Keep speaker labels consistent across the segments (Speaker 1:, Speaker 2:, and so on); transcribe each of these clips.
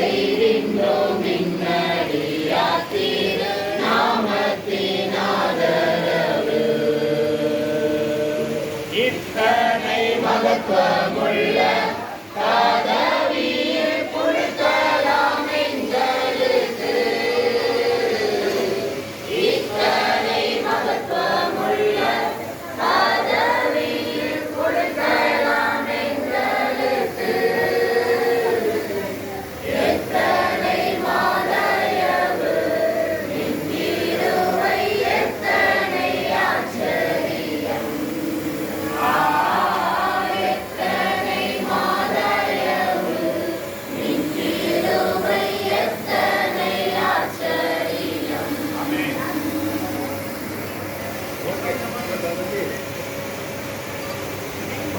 Speaker 1: செய்கின்றோம் நின்னடியா தீரு நாமத்தினாதரவு இத்தனை மகத்துவமுள்ள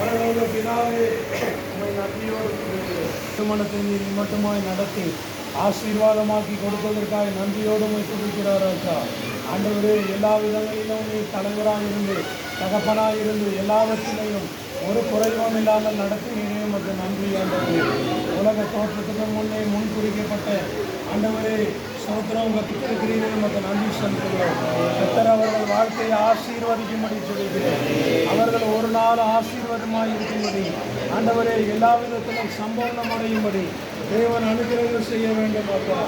Speaker 1: பரலோக பிதாவே உமை நன்றியோடு திருமணத்தை நிமித்தமாய் நடத்தி ஆசீர்வாதமாக்கி கொடுப்பதற்காக நன்றியோடு உமை துடிக்கிறார் அக்கா ஆண்டவரே எல்லா விதங்களிலும் நீ தலைவராக இருந்து தகப்பனாக இருந்து எல்லாவற்றிலையும் ஒரு குறைவும் இல்லாமல் நடத்தினே உமக்கு நன்றி ஆண்டவரே. உலக தோற்றத்துக்கு முன்னே முன்குறிக்கப்பட்ட ஆண்டவரே சோத்திரம் உங்கள் பித்திருக்கிறீரே மற்ற நன்றி செலுத்துகிறோம். கத்தர் அவர்கள் வாழ்க்கையை ஆசீர்வதிக்கும்படி சொல்கிறேன் அவர்கள் ஒரு நாள் ஆசீர்வாதமாக இருக்கும்படி ஆண்டவரே எல்லா விதத்திலும் சம்பவம் அடையும்படி தேவன் அனுகிரகம் செய்ய வேண்டும் அப்பா.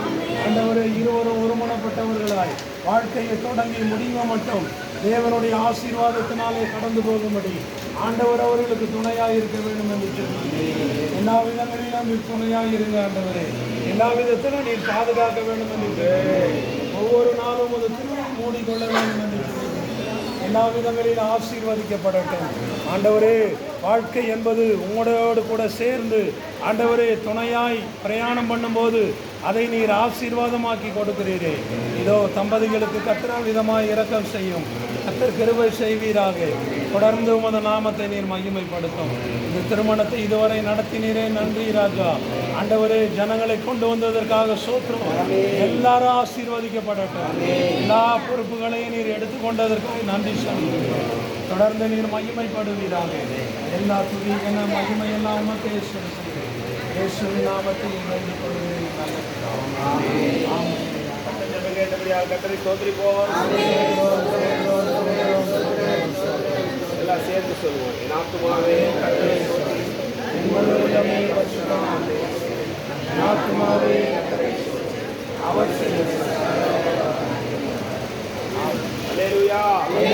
Speaker 1: ஆண்டவரே இருவரும் ஒருமணப்பட்டவர்களாய் வாழ்க்கையை தொடங்கி முடிவு மட்டும் தேவனுடைய ஆசீர்வாதத்தினாலே கடந்து போகும்படி ஆண்டவர் அவர்களுக்கு துணையாக இருக்க வேண்டும் என்று சொன்னார் எல்லா விதங்களிலும் துணையாக இருங்க ஆண்டவரே. எல்லா விதத்திலும் நீர் பாதுகாக்க வேண்டும் என்று ஒவ்வொரு நாளும் ஒரு திருமணம் மூடிக்கொள்ள வேண்டும் என்று எல்லா விதங்களிலும் ஆசீர்வதிக்கப்படட்டும். ஆண்டவரே வாழ்க்கை என்பது உங்களோடு கூட சேர்ந்து ஆண்டவரே துணையாய் பிரயாணம் பண்ணும்போது அதை நீர் ஆசீர்வாதமாக்கி கொடுக்கிறீரே. இதோ தம்பதிகளுக்கு கத்திர விதமாய் இரக்கம் செய்யும். கத்தர் கிருபை செய்வீராக. தொடர்ந்து உமது நாமத்தை நீர் மகிமைப்படுத்தும். இந்த திருமணத்தை இதுவரை நடத்தினீரே. நன்றி ராஜா. ஆண்டவரே ஜனங்களை கொண்டு வந்ததற்காக சோத்திரம். எல்லாரும் ஆசீர்வதிக்கப்படட்டும். எல்லா பொறுப்புகளையும் நீர் எடுத்துக்கொண்டதற்காக நன்றி சொல்லுங்கள் தொடர்ந்து நீர் மகிமைப்படுவீராக. எல்லா துதி என மகிமை எல்லாம் உமக்கு இயேசுவின் நாமத்தில் இணைந்து கொள்வதில் நல்ல
Speaker 2: கேட்டபடியாக கத்தரை தோன்றிப்போம் எல்லாம் சேர்ந்து சொல்வோம் நாத்துமாவே கத்தரை
Speaker 1: தோன்றி உங்களுடைய பசுமாவே நாத்துமாவே கத்தரை அவசியம். Hallelujah. Hallelujah.